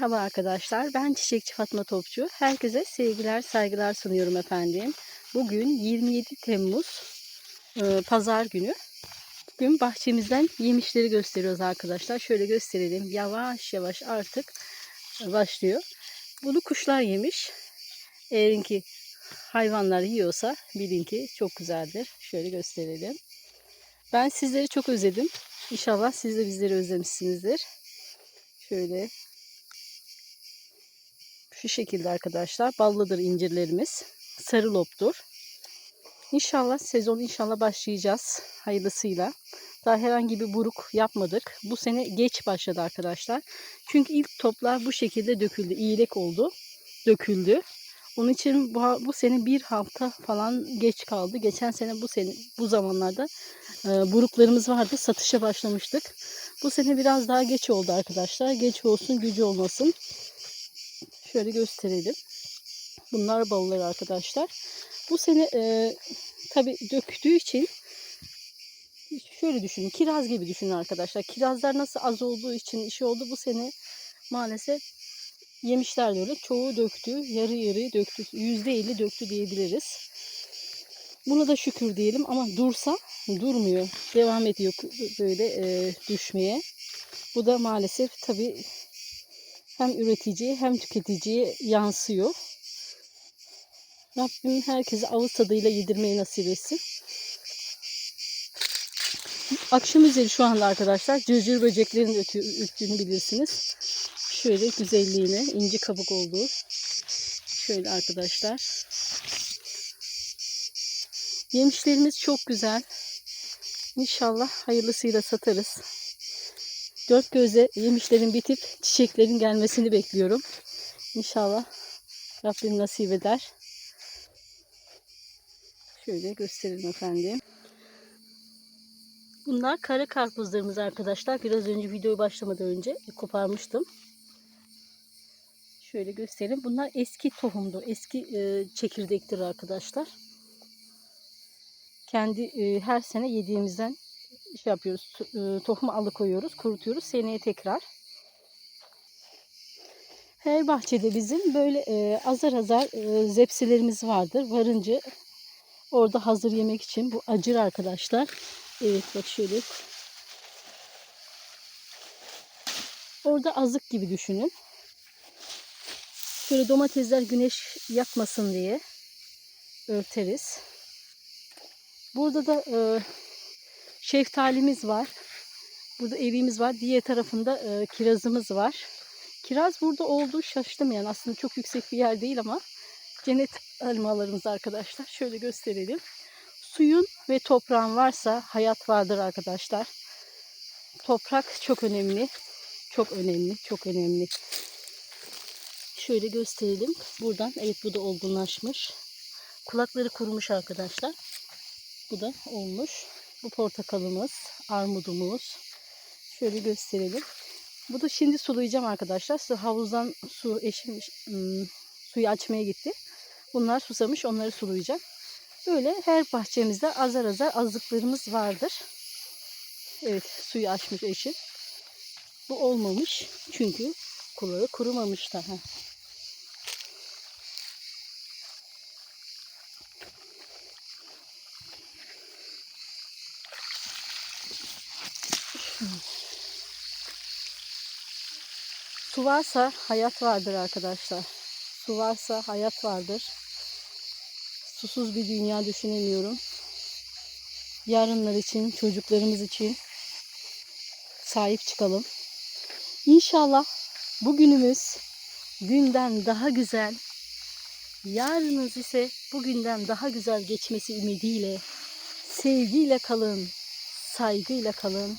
Merhaba arkadaşlar. Ben Çiçekçi Fatma Topçu. Herkese sevgiler, saygılar sunuyorum efendim. Bugün 27 Temmuz e, Pazar günü. Bugün bahçemizden yemişleri gösteriyoruz arkadaşlar. Şöyle gösterelim. Yavaş yavaş artık başlıyor. Bunu kuşlar yemiş. Eğer ki hayvanlar yiyorsa bilin ki çok güzeldir. Şöyle gösterelim. Ben sizleri çok özledim. İnşallah siz de bizleri özlemişsinizdir. Şöyle şu şekilde arkadaşlar. Ballıdır incirlerimiz. Sarı loptur. İnşallah sezon inşallah başlayacağız. Hayırlısıyla. Daha herhangi bir buruk yapmadık. Bu sene geç başladı arkadaşlar. Çünkü ilk toplar bu şekilde döküldü. İyilek oldu. Döküldü. Onun için bu, bu sene bir hafta falan geç kaldı. Geçen sene bu sene bu zamanlarda e, buruklarımız vardı. Satışa başlamıştık. Bu sene biraz daha geç oldu arkadaşlar. Geç olsun gücü olmasın. Şöyle gösterelim. Bunlar balları arkadaşlar. Bu sene e, tabi döktüğü için şöyle düşünün. Kiraz gibi düşünün arkadaşlar. Kirazlar nasıl az olduğu için işi oldu. Bu sene maalesef yemişler de öyle. Çoğu döktü. Yarı yarı döktü. Yüzde elli döktü diyebiliriz. Buna da şükür diyelim ama dursa durmuyor. Devam ediyor böyle e, düşmeye. Bu da maalesef tabi hem üreticiye hem tüketiciye yansıyor. Rabbim herkese ağız tadıyla yedirmeyi nasip etsin. Akşam üzeri şu anda arkadaşlar cırcır böceklerin öttüğünü bilirsiniz. Şöyle güzelliğine inci kabuk olduğu. Şöyle arkadaşlar. Yemişlerimiz çok güzel. İnşallah hayırlısıyla satarız. Dört gözle yemişlerin bitip çiçeklerin gelmesini bekliyorum. İnşallah Rabbim nasip eder. Şöyle gösterelim efendim. Bunlar kara karpuzlarımız arkadaşlar. Biraz önce videoyu başlamadan önce koparmıştım. Şöyle göstereyim. Bunlar eski tohumdu. Eski e, çekirdektir arkadaşlar. Kendi e, her sene yediğimizden şey yapıyoruz. E, tohumu alıkoyuyoruz, kurutuyoruz. Seneye tekrar. Her bahçede bizim böyle e, azar azar e, zepsilerimiz vardır. Varınca orada hazır yemek için bu acır arkadaşlar. Evet bak şöyle. Orada azık gibi düşünün. Şöyle domatesler güneş yakmasın diye örteriz. Burada da e, şeftalimiz var. Burada evimiz var. Diğer tarafında e, kirazımız var. Kiraz burada olduğu şaştım yani. Aslında çok yüksek bir yer değil ama cennet elmalarımız arkadaşlar. Şöyle gösterelim. Suyun ve toprağın varsa hayat vardır arkadaşlar. Toprak çok önemli. Çok önemli. Çok önemli. Şöyle gösterelim. Buradan evet bu da olgunlaşmış. Kulakları kurumuş arkadaşlar. Bu da olmuş. Bu portakalımız, armudumuz. Şöyle gösterelim. Bu da şimdi sulayacağım arkadaşlar. Su, havuzdan su eşim ım, suyu açmaya gitti. Bunlar susamış onları sulayacağım. Böyle her bahçemizde azar azar azlıklarımız vardır. Evet suyu açmış eşim. Bu olmamış çünkü kulağı kurumamış daha. Su varsa hayat vardır arkadaşlar. Su varsa hayat vardır. Susuz bir dünya düşünemiyorum. Yarınlar için, çocuklarımız için sahip çıkalım. İnşallah bugünümüz günden daha güzel, yarınız ise bugünden daha güzel geçmesi ümidiyle, sevgiyle kalın, saygıyla kalın.